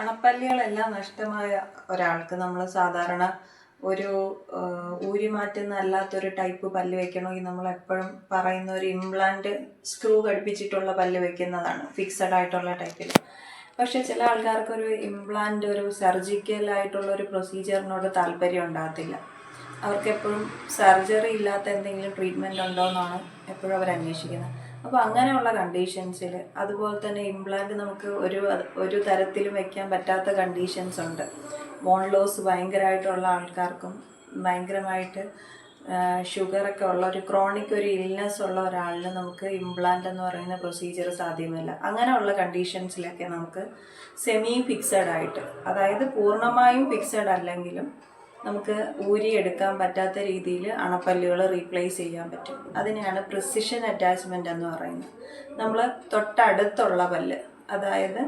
അണപ്പല്ലികളെല്ലാം നഷ്ടമായ ഒരാൾക്ക് നമ്മൾ സാധാരണ ഒരു ഊരി മാറ്റുന്ന അല്ലാത്തൊരു ടൈപ്പ് പല്ല് വെക്കണമെങ്കിൽ നമ്മൾ എപ്പോഴും പറയുന്ന ഒരു ഇംപ്ലാന്റ് സ്ക്രൂ ഘടിപ്പിച്ചിട്ടുള്ള പല്ല് വെക്കുന്നതാണ് ഫിക്സഡ് ആയിട്ടുള്ള ടൈപ്പിൽ പക്ഷെ ചില ആൾക്കാർക്ക് ഒരു ഇംപ്ലാന്റ് ഒരു സർജിക്കൽ ആയിട്ടുള്ള ഒരു പ്രൊസീജിയറിനോട് താല്പര്യം ഉണ്ടാകത്തില്ല. അവർക്ക് എപ്പോഴും സർജറി ഇല്ലാത്ത എന്തെങ്കിലും ട്രീറ്റ്മെന്റ് ഉണ്ടോ എന്നാണ് എപ്പോഴും അവർ അന്വേഷിക്കുന്നത് അപ്പോൾ അങ്ങനെയുള്ള കണ്ടീഷൻസിൽ അതുപോലെ തന്നെ ഇംപ്ലാന്റ് നമുക്ക് ഒരു ഒരു തരത്തിലും വെക്കാൻ പറ്റാത്ത കണ്ടീഷൻസ് ഉണ്ട്. ബോൺ ലോസ് ഭയങ്കരമായിട്ടുള്ള ആൾക്കാർക്കും ഭയങ്കരമായിട്ട് ഷുഗറൊക്കെ ഉള്ള ഒരു ക്രോണിക് ഒരു ഇൽനെസ് ഉള്ള ഒരാളിന് നമുക്ക് ഇംപ്ലാന്റ് എന്ന് പറയുന്ന പ്രൊസീജിയർ സാധ്യമല്ല. അങ്ങനെയുള്ള കണ്ടീഷൻസിലൊക്കെ നമുക്ക് സെമി ഫിക്സഡ് ആയിട്ട് അതായത് പൂർണമായും ഫിക്സഡ് അല്ലെങ്കിലും നമുക്ക് ഊരിയെടുക്കാൻ പറ്റാത്ത രീതിയിൽ അണപ്പല്ലുകൾ റീപ്ലേസ് ചെയ്യാൻ പറ്റും. അതിനെയാണ് പ്രിസിഷൻ അറ്റാച്ച്മെന്റ് എന്ന് പറയുന്നത്. നമ്മൾ തൊട്ടടുത്തുള്ള പല്ല് അതായത്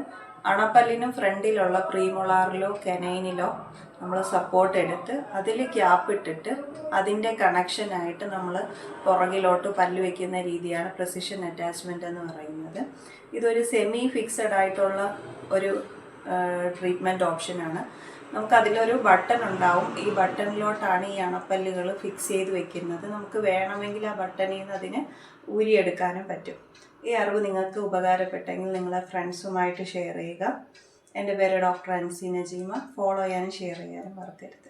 അണപ്പല്ലിനും ഫ്രണ്ടിലുള്ള പ്രീമൊളാറിലോ കെനൈനിലോ നമ്മൾ സപ്പോർട്ട് എടുത്ത് അതിൽ ക്യാപ്പ് ഇട്ടിട്ട് അതിന്റെ കണക്ഷനായിട്ട് നമ്മൾ പുറകിലോട്ട് പല്ല് വയ്ക്കുന്ന രീതിയാണ് പ്രിസിഷൻ അറ്റാച്ച്മെന്റ് എന്ന് പറയുന്നത്. ഇതൊരു സെമി ഫിക്സഡ് ആയിട്ടുള്ള ഒരു ട്രീറ്റ്മെന്റ് ഓപ്ഷനാണ് നമുക്കതിലൊരു ബട്ടൺ ഉണ്ടാവും. ഈ ബട്ടണിലോട്ടാണ് ഈ അണപ്പല്ലുകൾ ഫിക്സ് ചെയ്ത് വെക്കുന്നത്. നമുക്ക് വേണമെങ്കിൽ ആ ബട്ടണിൽ നിന്ന് അതിനെ ഊരിയെടുക്കാനും പറ്റും. ഈ അറിവ് നിങ്ങൾക്ക് ഉപകാരപ്പെട്ടെങ്കിൽ നിങ്ങളെ ഫ്രണ്ട്സുമായിട്ട് ഷെയർ ചെയ്യുക. എന്റെ പേര് ഡോക്ടർ അൻസി നജീമ. ഫോളോ ചെയ്യാനും ഷെയർ ചെയ്യാനും മറക്കരുത്.